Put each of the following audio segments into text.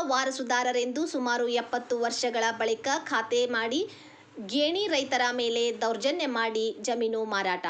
ವಾರಸುದಾರರೆಂದು ಸುಮಾರು ಎಪ್ಪತ್ತು ವರ್ಷಗಳ ಬಳಿಕ ಖಾತೆ ಮಾಡಿ ಗೇಣಿ ರೈತರ ಮೇಲೆ ದೌರ್ಜನ್ಯ ಮಾಡಿ ಜಮೀನು ಮಾರಾಟ.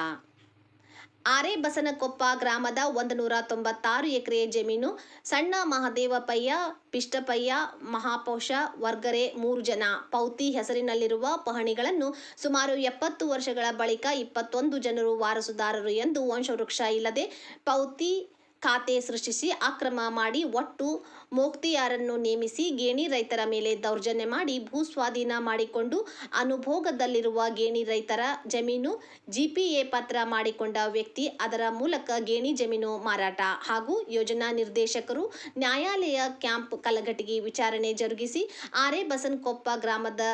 ಆರೆ ಬಸನಕೊಪ್ಪ ಗ್ರಾಮದ ಒಂದು ನೂರ ತೊಂಬತ್ತಾರು ಎಕರೆ ಜಮೀನು, ಸಣ್ಣ ಮಹದೇವಪಯ್ಯ ಪಿಷ್ಟಪಯ್ಯ ಮಹಾಪೌಷ ವರ್ಗರೆ ಮೂರು ಜನ. ಪೌತಿ ಹೆಸರಿನಲ್ಲಿರುವ ಪಹಣಿಗಳನ್ನು ಸುಮಾರು ಎಪ್ಪತ್ತು ವರ್ಷಗಳ ಬಳಿಕ ಇಪ್ಪತ್ತೊಂದು ಜನರು ವಾರಸುದಾರರು ಎಂದು ವಂಶವೃಕ್ಷ ಇಲ್ಲದೆ ಪೌತಿ ಖಾತೆ ಸೃಷ್ಟಿಸಿ ಅಕ್ರಮ ಮಾಡಿ ಒಟ್ಟು ಮೋಕ್ತಿಯಾರನ್ನು ನೇಮಿಸಿ ಗೇಣಿ ರೈತರ ಮೇಲೆ ದೌರ್ಜನ್ಯ ಮಾಡಿ ಭೂಸ್ವಾಧೀನ ಮಾಡಿಕೊಂಡು ಅನುಭೋಗದಲ್ಲಿರುವ ಗೇಣಿ ರೈತರ ಜಮೀನು ಜಿಪಿಎ ಪತ್ರ ಮಾಡಿಕೊಂಡ ವ್ಯಕ್ತಿ, ಅದರ ಮೂಲಕ ಗೇಣಿ ಜಮೀನು ಮಾರಾಟ ಹಾಗೂ ಯೋಜನಾ ನಿರ್ದೇಶಕರು ನ್ಯಾಯಾಲಯ ಕ್ಯಾಂಪ್ ಕಲಘಟಗಿ ವಿಚಾರಣೆ ಜರುಗಿಸಿ ಆರೆ ಬಸನ್ಕೊಪ್ಪ ಗ್ರಾಮದ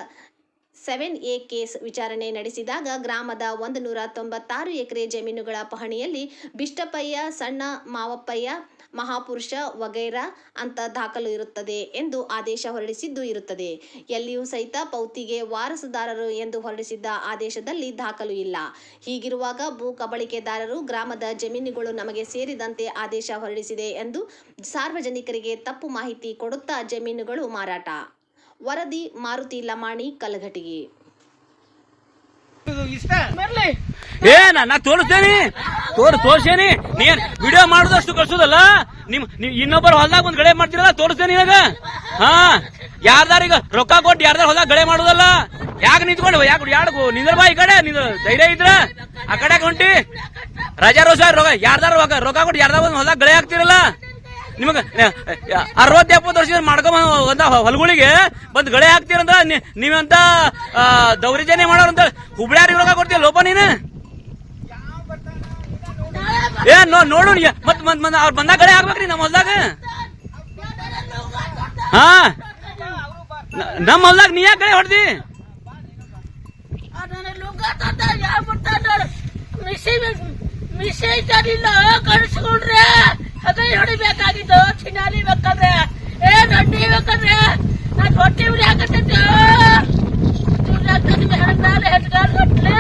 ಸೆವೆನ್ ಎ ಕೇಸ್ ವಿಚಾರಣೆ ನಡೆಸಿದಾಗ ಗ್ರಾಮದ ಒಂದು ನೂರ ತೊಂಬತ್ತಾರು ಎಕರೆ ಜಮೀನುಗಳ ಪಹಣಿಯಲ್ಲಿ ಬಿಷ್ಟಪಯ್ಯ ಸಣ್ಣ ಮಾವಪ್ಪಯ್ಯ, ಮಹಾಪುರುಷ ವಗೈರ ಅಂತ ದಾಖಲು ಇರುತ್ತದೆ ಎಂದು ಆದೇಶ ಹೊರಡಿಸಿದ್ದು ಇರುತ್ತದೆ. ಎಲ್ಲಿಯೂ ಸಹಿತ ಪೌತಿಗೆ ವಾರಸುದಾರರು ಎಂದು ಹೊರಡಿಸಿದ್ದ ಆದೇಶದಲ್ಲಿ ದಾಖಲು ಇಲ್ಲ. ಹೀಗಿರುವಾಗ ಭೂ ಕಬಳಿಕೆದಾರರು ಗ್ರಾಮದ ಜಮೀನುಗಳು ನಮಗೆ ಸೇರಿದಂತೆ ಆದೇಶ ಹೊರಡಿಸಿದೆ ಎಂದು ಸಾರ್ವಜನಿಕರಿಗೆ ತಪ್ಪು ಮಾಹಿತಿ ಕೊಡುತ್ತಾ ಜಮೀನುಗಳು ಮಾರಾಟ. ವರದಿ ಮಾರುತಿ ಲಮಾಣಿ ಕಲಘಟಗಿ. ಬರ್ಲಿ. ಏ ನಾ- ತೋರಿಸ್ತೇನಿ? ತೋರ್ ತೋರ್ಸೇನಿ? ನೀನ್ ವಿಡಿಯೋ ಮಾಡುದಷ್ಟು ಕಳ್ಸೋದಲ್ಲ? ನಿಮ್ ನೀವ್ ಇನ್ನೊಬ್ಬರು ಹೊಲ್ದಾಗ ಒಂದ್ ಗಳೆ ಮಾಡ್ತಿರಲ್ಲ ತೋರಿಸ್ತೇನಿ ನಿನಗ? ಹಾ? ಯಾರ್ದಾರೀಗ ರೊಕ್ಕ ಕೊಟ್ಟು ಯಾರ್ದಾರ ಹೊಲ್ದಾಗ ಗಳೆ ಮಾಡುದಲ್ಲ? ಯಾಕ ನಿಂತ್ಕೊಂಡು ಯಾಕ ಯಾಡ್ಗು ನಿಂದ್ರ ಬಾ ಈ ಕಡೆ? ನಿಂದ ಧೈರ್ಯ ಇದ್ರ? ಆ ಕಡೆ ಹೊಂಟಿ ರಜಾ ರೋಸ ರೊಕ್ಕ ಯಾರ್ದಾರ ರೊಕ್ಕ ರೊಕ್ಕ ಕೊಟ್ಟು ಯಾರ್ದಾರ ಒಂದ್ ಹೊಲ್ದಾಗ ಗಳೆ ಹಾಕ್ತಿರಲ್ಲ? ನಿಮಗ ಅರವತ್ ಎಪ್ಪತ್ತು ವರ್ಷ ಮಾಡ್ಕೊಂಡ್ ಹೊಲಗುಳಿಗೆ ಬಂದ್ ಗಳೆ ಹಾಕ್ತೀರಂತ ನೀವಂತ ದೌರ್ಜನ್ಯ ಮಾಡೋರಂತ ಹುಬ್ಳ್ಯಾರಿಗೆ ರೊಕ್ಕ ಕೊಡ್ತೀಯ ಲೋಪ ನೀನು? ಏ, ನೋ, ನೋಡು ಮತ್ ಮತ್ ಮತ್ ಅವ್ರ ಬಂದಾಗ ಗಳೆ ಹಾಕ್ಬೇಕ್ರಿ ನಮ್ಮ ಹೊಲ್ದಾಗ. ಹಾ? ನಮ್ಮ ಹೊಲ್ದಾಗ ನೀ ಯಾಕೆ ಗಳೆ ಹೊಡ್ದಿ? ನನ್ನ ಲುಂಗ ತಂದ ಯಾಬಿಟ್ಟಾನ ಮಿಸಿ ಮಿಸಿ ತರಿಲ್ಲ ಕಳಿಸ್ಕೊಂಡ್ರೆ. ಅದೇ ಹೊಡಿಬೇಕಾಗಿದ್ದು ಚಿನ್ನಾಲಿ ಬೇಕಾದ್ರೆ. ಏ ದೊಡ್ಡ ಬೇಕಾದ್ರೆ. ನಾನು ಹೊಟ್ಟೆ ಉಳಿ ಹಾಕತ್ತೆ ಮೇಲೆ ಹೆಟ್ಗಾಲ್ ಗಟ್ಲೆ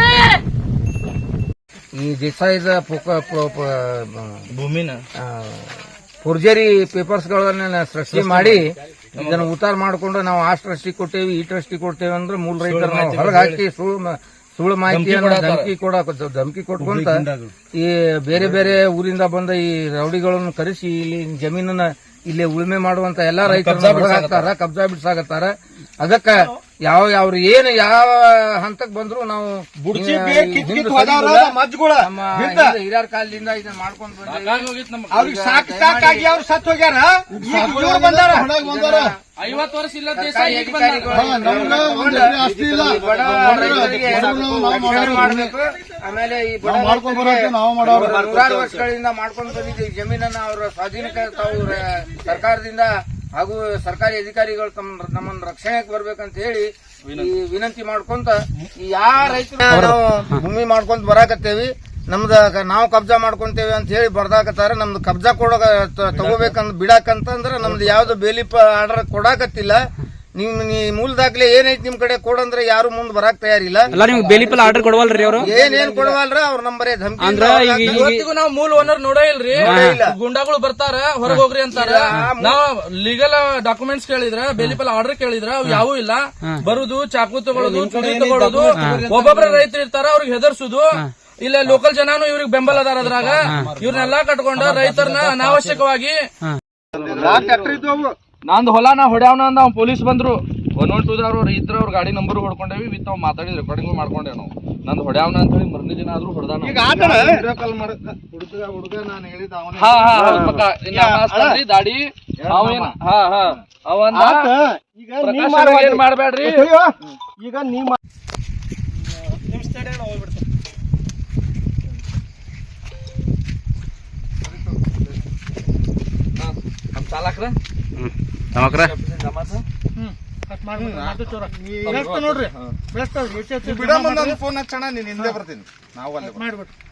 ಈ ದೇಸಾಯಿದ ಭೂಮಿನ? ಪುರ್ಜರಿ ಫೋರ್ಜರಿ ಪೇಪರ್ಸ್ ಗಳನ್ನ ಸೃಷ್ಟಿ ಮಾಡಿ. ಇದನ್ನ ಉತ್ತಾರ ಮಾಡಿಕೊಂಡು ನಾವು ಆ ಟ್ರಸ್ಟಿ ಕೊಟ್ಟೇವಿ ಈ ಟ್ರಸ್ಟಿ ಕೊಡ್ತೇವೆ ಅಂದ್ರೆ ಮೂಲ ರೈತರ ನಾವು ಹೊರಗೆ ಹಾಕಿ ಸುಳ್ಳು ಮಾಹಿತಿ ಮಾಹಿತಿಯನ್ನು ಧಮಕಿ ಕೊಡ ಧಮಕಿ ಕೊಟ್ಕೊಂತ ಈ ಬೇರೆ ಬೇರೆ ಊರಿಂದ ಬಂದ ಈ ರೌಡಿಗಳನ್ನು ಕರೆಸಿ ಇಲ್ಲಿ ಜಮೀನನ್ನ ಇಲ್ಲಿ ಉಳುಮೆ ಮಾಡುವಂತ ಎಲ್ಲಾ ರೈತರನ್ನ ಹಾಕ್ತಾರ ಕಬ್ಜಾ ಬಿಡ್ಸಾಕತ್ತಾರ. ಅದಕ್ಕ ಯಾವ ಯಾವ ಏನ್ ಯಾವ ಹಂತಕ್ ಬಂದ್ರು ನಾವು ಹಿರಿಯರ ಕಾಲದಿಂದ ಇದನ್ನ ಮಾಡ್ಕೊಂಡು ಬಂದಿದ್ದೀವಿ. ಅವ್ರಿಗೆ ಸಾಕ್ ಸಾಕಾಗಿ ಅವ್ರು ಸತ್ ಹೋಗ್ಯಾರ? ಬಂದಾರ. ಐವತ್ತು ವರ್ಷ ಇಲ್ಲ. ಮಾಡ್ಬೇಕು. ಆಮೇಲೆ ಈ ಬಡ ನೂರಾರು ವರ್ಷಗಳಿಂದ ಮಾಡ್ಕೊಂಡು ಬಂದಿದ್ದೀವಿ ಜಮೀನನ್ನ ಅವರ ಸ್ವಾಧೀನಕ್ಕೆ ತಾವು ಸರ್ಕಾರದಿಂದ ಹಾಗೂ ಸರ್ಕಾರಿ ಅಧಿಕಾರಿಗಳು ತಮ್ಮ ನಮ್ಮನ್ನು ರಕ್ಷಣೆಗೆ ಬರ್ಬೇಕಂತ ಹೇಳಿ ಈ ವಿನಂತಿ. ಮಾಡ್ಕೊಂತ ಯಾ ಯಾವ ರೈತರು ಭೂಮಿ ಮಾಡ್ಕೊಂತ ಬರಾಕತ್ತೇವಿ ನಮ್ದ ನಾವು ಕಬ್ಜಾ ಮಾಡ್ಕೊಂತೇವೆ ಅಂತ ಹೇಳಿ ಬರ್ದಾಕತ್ತಾರ ನಮ್ದು ಕಬ್ಜಾ ಕೊಡೋ ತಗೋಬೇಕಂತ ಬಿಡಾಕಂತಂದ್ರ ನಮ್ದು ಯಾವ್ದು ಬೇಲಿ ಆರ್ಡರ್ ಕೊಡಾಕತ್ತಿಲ್ಲ. ನಿಮ್ ನೀ ಮೂಲ ದಾಖಲೆ ಏನೈತಿ ನಿಮ್ ಕಡೆ ಕೊಡಂದ್ರೆ ಯಾರು ಮುಂದ್ ಬರಾಕ್ ತಯಾರಿಲ್ಲ? ಅಲ್ಲ ನಿಮ್ಗೆ ಬೇಲಿಪಲ್ ಆರ್ಡರ್ ಕೊಡವಲ್ರಿ ಅವರು? ಏನೇನ್ ಕೊಡವಲ್ರ? ಅವ್ರ ನಂಬರ್ ಧಮಕಿ ಅಂದ್ರ ಈಗ- ಈಗ- ಇವತ್ತಿಗೂ ನಾವು ಮೂಲ ಓನರ್ ನೋಡೇ ಇಲ್ರಿ. ಗುಂಡಾಗಳು ಬರ್ತಾರ ಹೊರಗ್ ಹೋಗ್ರಿ ಅಂತಾರ. ನಾವ್ ಲೀಗಲ್ ಡಾಕ್ಯುಮೆಂಟ್ಸ್ ಕೇಳಿದ್ರ ಬೇಲಿಪಲ್ ಆರ್ಡರ್ ಕೇಳಿದ್ರ ಅವ್ ಯಾವೂ ಇಲ್ಲ. ಬರುದು ಚಾಕು ತಗೊಳ್ಳೋದು ಚುರಿ ತಗೊಳ್ಳೋದು ಒಬ್ಬೊಬ್ರ ರೈತರು ಇರ್ತಾರ ಅವ್ರಿಗೆ ಹೆದರ್ಸುದು. ಇಲ್ಲ ಲೋಕಲ್ ಜನಾನು ಇವ್ರಿಗೆ ಬೆಂಬಲ ಅದಾರ ಅದ್ರಾಗ. ಇವ್ರನ್ನೆಲ್ಲಾ ಕಟ್ಕೊಂಡ ರೈತರನ್ನ ಅನಾವಶ್ಯಕವಾಗಿ ಟ್ರ್ಯಾಕ್ಟರ್ ಇದ್ದವು ನಂದ್ ಹೊಲ ನಾ ಹೊಡ್ಯಾವನ ಅಂದ ಅವ್ನು ಪೊಲೀಸ್ ಬಂದ್ರು. ಒನ್ ಒನ್ ಟೂ ಅವ್ರ ಇದ್ರ ಅವ್ರ ಗಾಡಿ ನಂಬರ್ ಹೊಡ್ಕೊಂಡೇವಿ ವಿತ್ ಅವ್ ಮಾತಾಡಿ ರೆಕಾರ್ಡಿಂಗ್ ಮಾಡ್ಕೊಂಡೇವ್ ನಾವು. ನಂದ್ ಹೊಡ್ಯಾವನ ಅಂತ ಹೇಳಿ ಮರ್ನಿ ದಿನ ಆದ್ರೂ ಹೊಡೆದ ಈಗ ಆತನ ಹುಡುಗ ಹುಡುಗ ನಾನು ಹೇಳಿದ ಅವನೇ ಹಾ ಹಾ ಪಕ್ಕ. ಇನ್ನ ಮಾಸ್ಕ್ ಅಂದ್ರಿ, ದಾಡಿ ಅವೇನ ಹಾ ಹಾ. ಅವಂದ. ಏನ್ ಮಾಡ್ಬೇಡ್ರಿ ಈಗ ನೀವು ಮಾ- ಬೆಸ್ಟ್ ನೋಡ್ರಿ ಫೋನ್ ಹಚ್ಚಣ ನೀನ್ ಹಿಂದೆ ಬರ್ತೀನಿ. ನಾವು ಅಲ್ಲಿ ಬರ್ತೀವಿ.